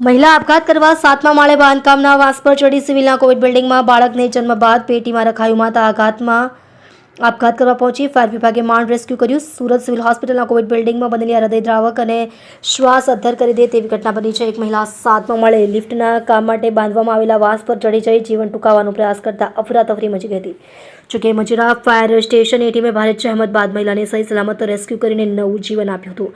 મહિલા આપઘાત કરવા સાતમા માળે બાંધકામના વાંસ પર ચડી સિવિલના કોવિડ બિલ્ડિંગમાં બાળકને જન્મ બાદ પેટીમાં રખાયું માતા આઘાતમાં આપઘાત કરવા પહોંચી ફાયર વિભાગે માંડ રેસ્ક્યુ કર્યું. સુરત સિવિલ હોસ્પિટલના કોવિડ બિલ્ડિંગમાં બનેલી આ હૃદયદ્રાવક અને શ્વાસ અદ્ધર કરી દે તેવી ઘટના બની છે. એક મહિલા સાતમા માળે લિફ્ટના કામ માટે બાંધવામાં આવેલા વાંસ પર ચડી જઈ જીવન ટૂંકાવવાનો પ્રયાસ કરતા અફરાતફરી મચી ગઈ હતી. જોકે મજુરા ફાયર સ્ટેશનની ટીમે ભારે જહેમત બાદ મહિલાને સહી સલામત રેસ્ક્યુ કરીને નવું જીવન આપ્યું હતું.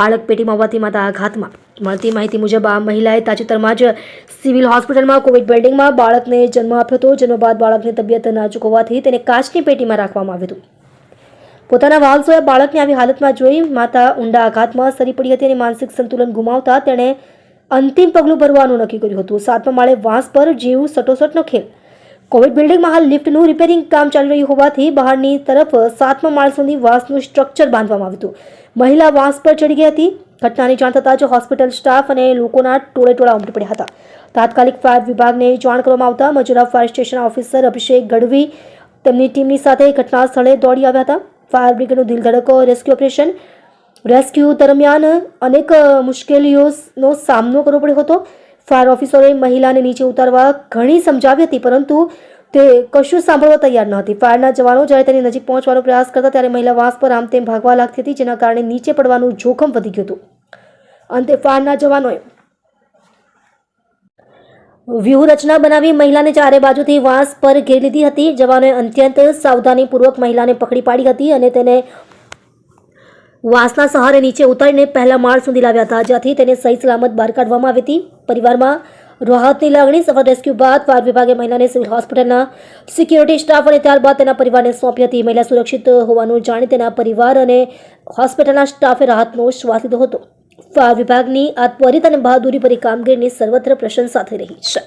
બાળક પેટીમાં હોવાથી માતા આઘાતમાં મળતી માહિતી મુજબ આ મહિલાએ તાજેતરમાં જ સિવિલ હોસ્પિટલમાં કોવિડ બિલ્ડિંગમાં બાળકને જન્મ આપ્યો હતો. જન્મ બાદ બાળકની તબિયત નાજુક હોવાથી તેને કાચની પેટીમાં રાખવામાં આવ્યું હતું. પોતાના વાલસોએ બાળકને આવી હાલતમાં જોઈ માતા ઊંડા આઘાતમાં સરી પડી હતી અને માનસિક સંતુલન ગુમાવતા તેણે અંતિમ પગલું ભરવાનું નક્કી કર્યું હતું. સાતમા માળે વાંસ પર જીવ સટોસટનો ખેલ. કોવિડ બિલ્ડિંગમાં હાલ લિફ્ટનું રિપેરિંગ કામ ચાલી રહ્યું હોવાથી બહારની તરફ સાતમા માળ સુધી વાંસનું સ્ટ્રક્ચર બાંધવામાં આવ્યું હતું. મહિલા વાંસ પર ચડી ગઈ હતી. ઘટનાની જાણ થતાં જ હોસ્પિટલ સ્ટાફ અને લોકોના ટોળે ટોળા ઉમટી પડ્યા હતા. તાત્કાલિક ફાયર વિભાગને જાણ કરવામાં આવતા Majura fire station officer Abhishek Gadhvi તેમની ટીમની સાથે ઘટના સ્થળે દોડી આવ્યા હતા. ફાયર બ્રિગેડનું દિલધડક રેસ્ક્યુ ઓપરેશન રેસ્ક્યુ દરમિયાન અનેક મુશ્કેલીઓનો સામનો કરવો પડ્યો હતો. ફાયર ઓફિસરોએ મહિલાને નીચે ઉતારવા ઘણી સમજાવી હતી, પરંતુ તે કશું સાંભળવા તૈયાર ન હતી. ફાયરના જવાનો જ્યારે તેની નજીક પહોંચવાનો પ્રયાસ કરતા ત્યારે મહિલા વાંસ પર આમ તેમ ભાગવા લાગતી હતી, જેના કારણે નીચે પડવાનું જોખમ વધી ગયું હતું. અંતે ફાયરના જવાનોએ વ્યૂહરચના બનાવી મહિલાને ચારે બાજુથી વાંસ પર ઘેરી લીધી હતી. જવાનોએ અત્યંત સાવધાનીપૂર્વક મહિલાને પકડી પાડી હતી અને તેને વાંસના સહારે નીચે ઉતારીને પહેલા માળ સુધી લાવ્યા હતા, જ્યાંથી તેને સહી સલામત બહાર કાઢવામાં આવી હતી. પરિવારમાં રાહતની લાગણી સફળ રેસ્ક્યુ બાદ ફાયર વિભાગે મહિલાને સિવિલ હોસ્પિટલના સિક્યુરિટી સ્ટાફ અને ત્યારબાદ તેના પરિવારને સોંપી હતી. મહિલા સુરક્ષિત હોવાનું જાણી તેના પરિવાર અને હોસ્પિટલના સ્ટાફે રાહતનો શ્વાસ લીધો હતો. ફાયર વિભાગની આ ત્વરિત અને બહાદુરી ભરી કામગીરીની સર્વત્ર પ્રશંસા થઈ રહી છે.